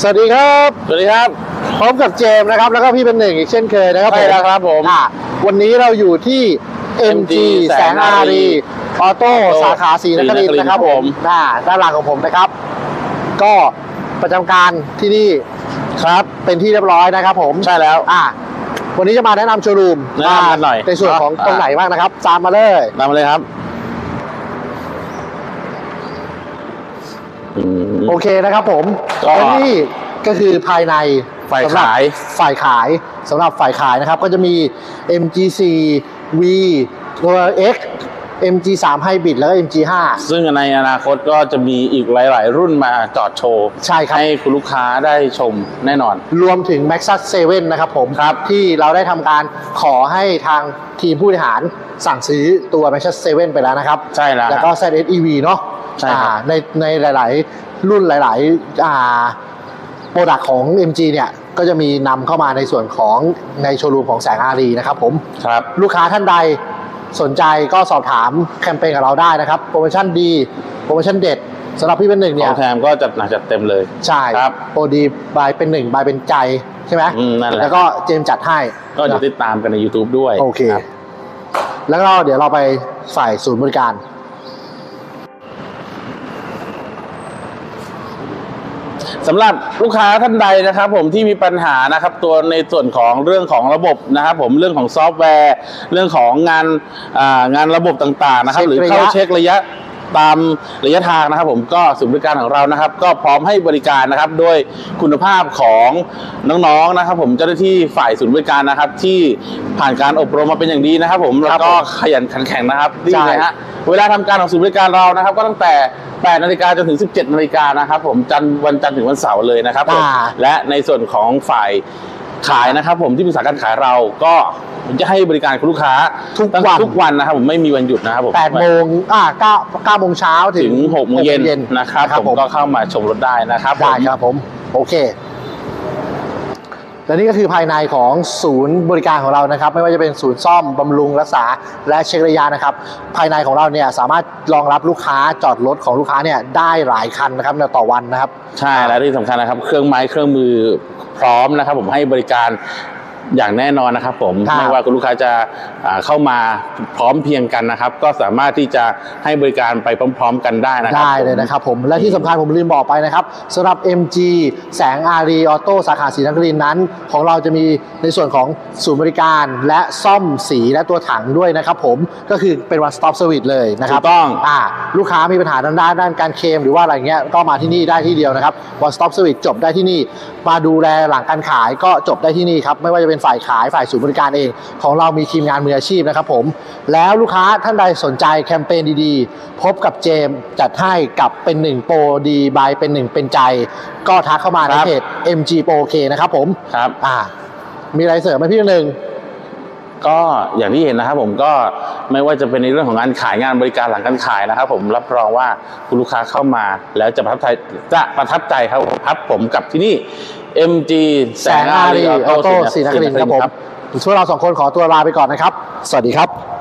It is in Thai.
สวัสดีครับสวัสดีครับพบกับเจมส์นะครับแล้วก็พี่เป็นหนึ่งอีกเช่นเคยนะครับใช่แล้วครับผมอะวันนี้เราอยู่ที่ MG MG แสงอารีออโต้สาขาศรีนครินทร์ศรีนครินทร์นะครับผผมมอ่าด้านหลังของผมนะครับ ก็ประจำการที่นี่ครับเป็นที่เรียบร้อยนะครับ ผมใช่แล้วอะวันนี้จะมาแนะนำโชว์รูมแนะนำกันหน่อย ในส่วนของอะตรงไหนบ้างนะครับตามมาเลยนำมาเลยครับอืม โอเคนะครับผมก็ และนี่ก็คือภายในฝ่ายสำหรับขาย ฝ่ายขายสำหรับฝ่ายขายนะครับ ก็จะมี MG4 V ตัว X MG3 Hybrid แล้วก็ MG5 ซึ่งในอนาคตก็จะมีอีกหลาย ๆ รุ่นมาจอดโชว์ ใช่ครับ ให้คุณลูกค้าได้ชมแน่นอน รวมถึง Maxus 7 นะครับผมครับ ที่เราได้ทำการขอให้ทางทีมผู้บริหารสั่งซื้อตัว Maxus 7 ไปแล้วนะครับ ใช่แล้วแล้วก็ ZSEV เนาะ ใช่ครับ อ่าในในหลาย ๆ รุ่นหลาย ๆ อ่าโปรดักของ MG เนี่ยก็จะมีนำเข้ามาในส่วนของในโชว์รูมของแสงอารีนะครับผม ครับ ลูกค้าท่านใดสนใจก็สอบถามแคมเปญกับเราได้นะครับ โปรโมชั่นดีโปรโมชั่นเด็ดสำหรับพี่เป็นหนึ่งขเนี่อย งแถมก็จัดหนักจัดเต็มเลย ใช่ครับ โปรดีบายเป็นหนึ่งบายเป็นใจใช่ไหมอืมนั่นแหละแล้วก็เจมส์จัดให้ก็จะติดตามกันใน YouTube ด้วยโอเค รับ แล้วก็เดี๋ยวเราไปฝ่ายศูนย์บริการ สำหรับลูกค้าท่านใดนะครับ ผมที่มีปัญหานะครับ ตัวในส่วนของเรื่องของระบบนะครับ ผมเรื่องของซอฟต์แวร์ เรื่องของงานอ่างานระบบต่างๆนะครับ หรือเข้าเช็คระยะ ตามระยะทางนะครับ ผมก็ศูนย์บริการของเรานะครับ ก็พร้อมให้บริการนะครับด้วยคุณภาพของน้องๆนะครับ ผมเจ้าหน้าที่ฝ่ายศูนย์บริการนะครับ ที่ผ่านการอบรมมาเป็นอย่างดีนะครับ ผมแล้วก็ขยันขันแข็งนะครับนี่ใช่นะฮะเวลาทำการของศูนย์บริการเรานะครับ ก็ตั้งแต่8นาฬิกาจนถึง 17นาฬิกานะครับ ผมจันทร์วันจันทร์ถึงวันเสาร์เลยนะครับผมอ่าและในส่วนของฝ่าย ขายนะครับ ผมที่ปรึกษาการขายเราก็จะให้บริการคุณลูกค้าทุกตั้งวันทุกวันนะครับผมไม่มีวันหยุดนะครับผม8โมงอ่า9 9โมงเช้าถึถึงง6โมงเย็นนะครับครับผมผมก็เข้ามาชมรถได้นะครับผมได้ครับผมโอเคและนี่ก็คือภายในของศูนย์บริการของเรานะครับ ไม่ว่าจะเป็นศูนย์ซ่อมบำรุงรักษา และเช็คระยะนะครับ ภายในของเราเนี่ยสามารถรองรับลูกค้าจอดรถของลูกค้าเนี่ยได้หลายคันนะครับในต่อวันนะครับ ใช่และที่สำคัญนะครับ เครื่องไม้เครื่องมือ พร้อมนะครับผมให้บริการ อย่างแน่นอนนะครับผมครับไม่ว่าคุณลูกค้าจะอ่าเข้ามาพร้อมเพรียงกันนะครับ ก็สามารถที่จะให้บริการไปพร้อม ๆ กันได้นะครับได้เลยผมนะครับผมและที่สำคัญผมลืมบอกไปนะครับสำหรับ MG แสงอารีออโต้สาขาศรีนครินทร์นั้น ของเราจะมีในส่วนของศูนย์บริการและซ่อมสีและตัวถังด้วยนะครับผมก็คือเป็น one stop service เลยนะครับถูกต้องอ่าลูกค้ามีปัญหาด้านด้านด้านการเคลมหรือว่าอะไรเงี้ยก็มาที่นี่ได้ที่เดียวนะครับ one stop service จบได้ที่นี่ มาดูแลหลังการขายก็จบได้ที่นี่ครับไม่ว่าจะเป็นฝ่ายขายฝ่ายศูนย์บริการเอง ของเรามีทีมงานมืออาชีพนะครับผม แล้วลูกค้าท่านใดสนใจแคมเปญดีๆ พบกับเจมส์จัดให้กับเป็นหนึ่งโปรดีบายเป็นหนึ่งเป็นใจ ก็ทักเข้ามาในครับเพจ MG Pro K นะครับผมครับอ่ามีอะไรเสริมไหมพี่หนึ่งก็อย่างที่เห็นนะครับผมก็ไม่ว่าจะเป็นในเรื่องของงานขายงานบริการหลังการขายนะครับ ผมรับรองว่าคุณลูกค้าเข้ามา แล้วจะประทับใจจะประทับใจครับผมครับผมกับที่นี่ MG แสงอารีออโต้ศรีนครินทร์ครับผมช่วยเราสองคนขอตัวลาไปก่อนนะครับ สวัสดีครับ